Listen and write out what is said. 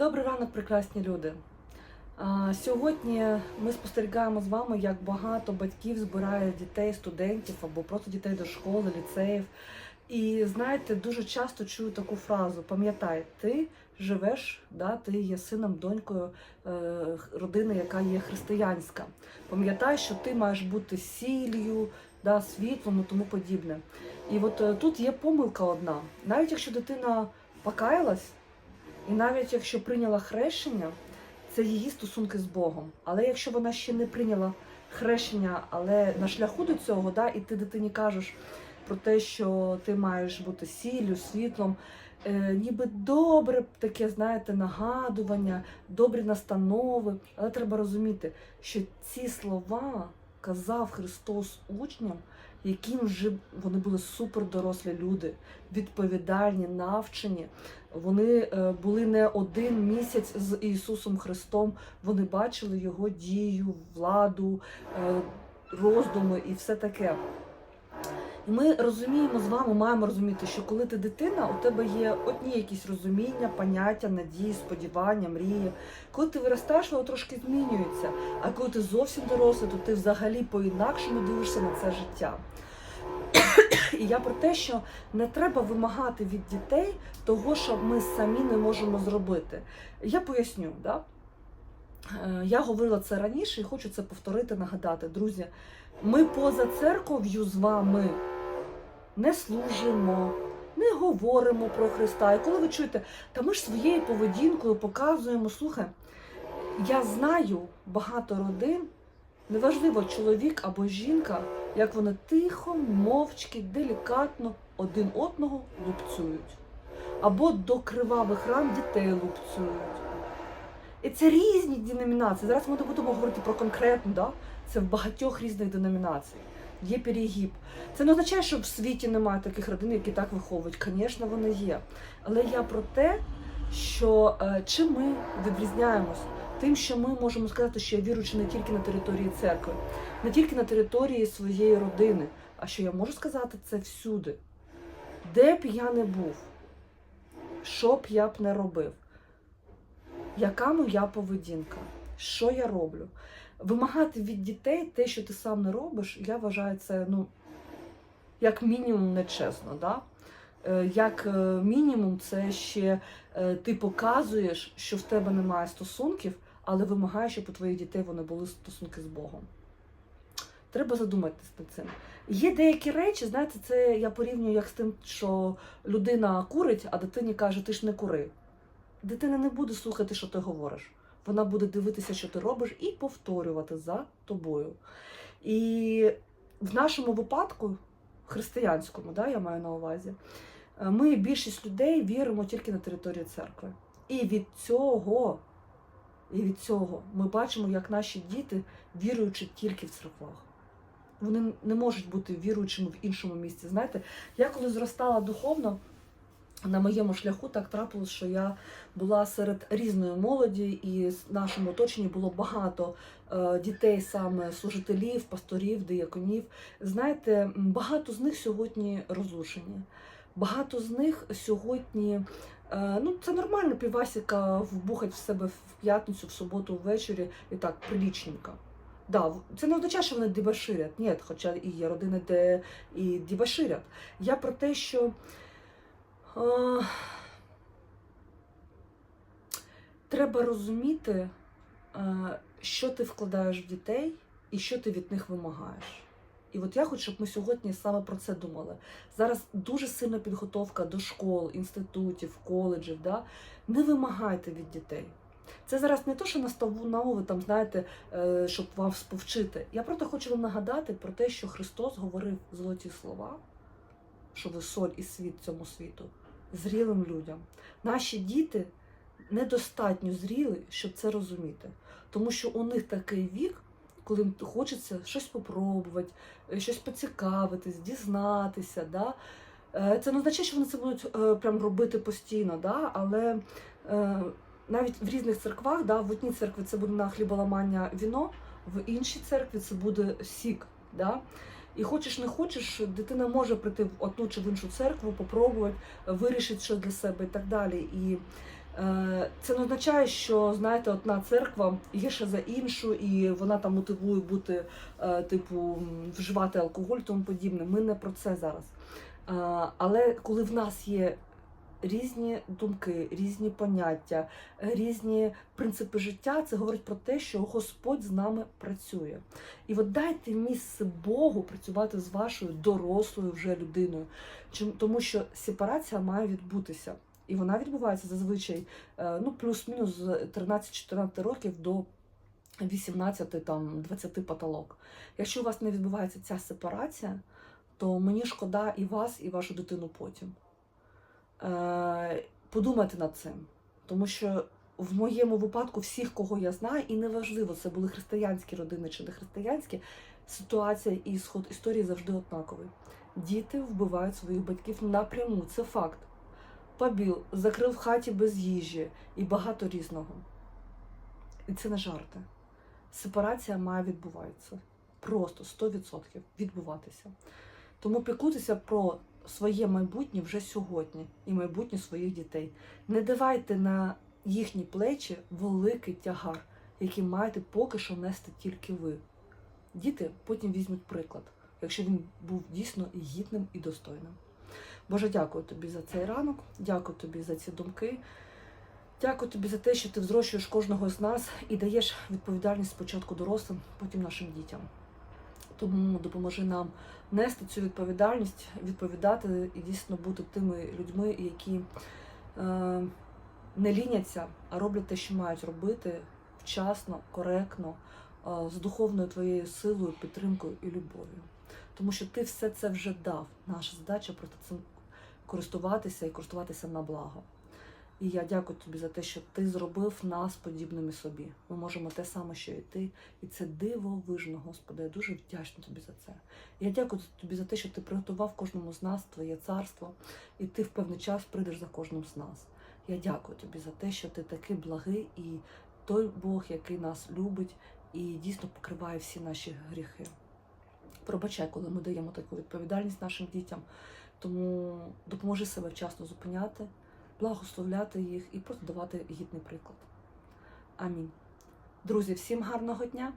Добрий ранок, прекрасні люди. Сьогодні ми спостерігаємо з вами, як багато батьків збирає дітей, студентів або просто дітей до школи, ліцеїв. І знаєте, дуже часто чую таку фразу: пам'ятай, ти живеш, да, ти є сином, донькою е, родини, яка є християнська. Пам'ятай, що ти маєш бути сіллю, да, світлом і тому подібне. І от е, тут є помилка одна. Навіть якщо дитина покаялась, і навіть якщо прийняла хрещення, це її стосунки з Богом. Але якщо вона ще не прийняла хрещення, але на шляху до цього, да, і ти дитині кажеш про те, що ти маєш бути сіллю, світлом, е, ніби добре таке, знаєте, нагадування, добрі настанови. Але треба розуміти, що ці слова казав Христос учням, яким вже вони були супердорослі люди, відповідальні, навчені. Вони е, були не один місяць з Ісусом Христом. Вони бачили Його дію, владу, е, роздуми і все таке. І ми розуміємо з вами, маємо розуміти, що коли ти дитина, у тебе є одні якісь розуміння, поняття, надії, сподівання, мрії. Коли ти виростаєш, воно трошки змінюється. А коли ти зовсім дорослий, то ти взагалі по-інакшому дивишся на це життя. І я про те, що не треба вимагати від дітей того, що ми самі не можемо зробити. Я поясню, да? Е, я говорила це раніше і хочу це повторити, нагадати. Друзі, ми поза церков'ю з вами не служимо, не говоримо про Христа. І коли ви чуєте, та ми ж своєю поведінкою показуємо, слухай, я знаю багато родин, неважливо, чоловік або жінка, як вони тихо, мовчки, делікатно один одного лупцюють. Або до кривавих ран дітей лупцюють. І це різні деномінації. Зараз ми не будемо говорити про конкретну, да? це в багатьох різних деномінацій. Є перегіб. Це не означає, що в світі немає таких родин, які так виховують. Звісно, вони є. Але я про те, що е, чим ми відрізняємось? Тим, що ми можемо сказати, що я віруючи не тільки на території церкви, не тільки на території своєї родини, а що я можу сказати це всюди. Де б я не був, що б я б не робив, яка моя поведінка, що я роблю. Вимагати від дітей те, що ти сам не робиш, я вважаю це, ну, як мінімум, нечесно. Да? Е, Як е, мінімум, це ще е, ти показуєш, що в тебе немає стосунків, але вимагаєш, щоб у твоїх дітей вони були стосунки з Богом. Треба задуматися над цим. Є деякі речі, знаєте, це я порівнюю як з тим, що людина курить, а дитині каже, ти ж не кури. Дитина не буде слухати, що ти говориш. Вона буде дивитися, що ти робиш, і повторювати за тобою. І в нашому випадку, християнському, да, я маю на увазі, е, ми більшість людей віримо тільки на території церкви. І від цього, і від цього ми бачимо, як наші діти віруючи тільки в церквах. Вони не можуть бути віруючими в іншому місці. Знаєте, я коли зростала духовно, на моєму шляху так трапилось, що я була серед різної молоді, і в нашому оточенні було багато е, дітей, саме служителів, пасторів, дияконів. Знаєте, багато з них сьогодні розлучені. Багато з них сьогодні, е, ну це нормально, півасіка вбухать в себе в п'ятницю, в суботу ввечері і так прилічненько. Да, це не означає, що вони дебаширять. Ні, хоча і є родини, де і дебаширять. Я про те, що треба розуміти, е, що ти вкладаєш в дітей і що ти від них вимагаєш. І от я хочу, щоб ми сьогодні саме про це думали. Зараз дуже сильна підготовка до школ, інститутів, коледжів. Да? Не вимагайте від дітей. Це зараз не то, що настанови, там, знаєте, е, щоб вас повчити. Я просто хочу вам нагадати про те, що Христос говорив золоті слова, що ви соль і світ цьому світу, зрілим людям. Наші діти недостатньо зріли, щоб це розуміти. Тому що у них такий вік, коли хочеться щось попробувати, е, щось поцікавитись, дізнатися. Да? Е, Це не означає, що вони це будуть е, прям робити постійно, да? але навіть в різних церквах, да, в одній церкві це буде на хліболамання віно, в іншій церкві це буде сік. Да? І хочеш не хочеш, дитина може прийти в одну чи в іншу церкву, попробувати, вирішити щось для себе і так далі. І Е, Це не означає, що знаєте, одна церква є ще за іншу, і вона там мотивує бути, е, типу, вживати алкоголь тому подібне. Ми не про це зараз. Е, Але коли в нас є різні думки, різні поняття, різні принципи життя, це говорить про те, що Господь з нами працює. І от дайте місце Богу працювати з вашою дорослою вже людиною. Тому що сепарація має відбутися. І вона відбувається зазвичай е, ну, плюс-мінус з 13-14 років до 18 там, 20 потолок. Якщо у вас не відбувається ця сепарація, то мені шкода і вас, і вашу дитину потім. Е, Подумайте над цим. Тому що в моєму випадку всіх, кого я знаю, і неважливо, це були християнські родини чи не християнські, ситуація і ісход історії завжди однаковий. Діти вбивають своїх батьків напряму, це факт. Побіл, закрив в хаті без їжі і багато різного. І це не жарти. Сепарація має відбуватися. Просто 100% відбуватися. Тому піклуйтеся про своє майбутнє вже сьогодні і майбутнє своїх дітей. Не давайте на їхні плечі великий тягар, який маєте поки що нести тільки ви. Діти потім візьмуть приклад, якщо він був дійсно гідним і достойним. Боже, дякую тобі за цей ранок, дякую тобі за ці думки. Дякую тобі за те, що ти взрощуєш кожного з нас і даєш відповідальність спочатку дорослим, потім нашим дітям. Тому допоможи нам нести цю відповідальність, відповідати і дійсно бути тими людьми, які е, не ліняться, а роблять те, що мають робити вчасно, коректно, е, з духовною твоєю силою, підтримкою і любов'ю. Тому що ти все це вже дав. Наша задача просто цим користуватися і користуватися на благо. І я дякую тобі за те, що ти зробив нас подібними собі. Ми можемо те саме, що і ти. І це дивовижно, Господи. Я дуже вдячна тобі за це. Я дякую тобі за те, що ти приготував кожному з нас твоє царство, і ти в певний час прийдеш за кожним з нас. Я дякую тобі за те, що ти такий благий і той Бог, який нас любить і дійсно покриває всі наші гріхи. Пробачай, коли ми даємо таку відповідальність нашим дітям. Тому допоможи себе вчасно зупиняти, благословляти їх і просто давати гідний приклад. Амінь. Друзі, всім гарного дня!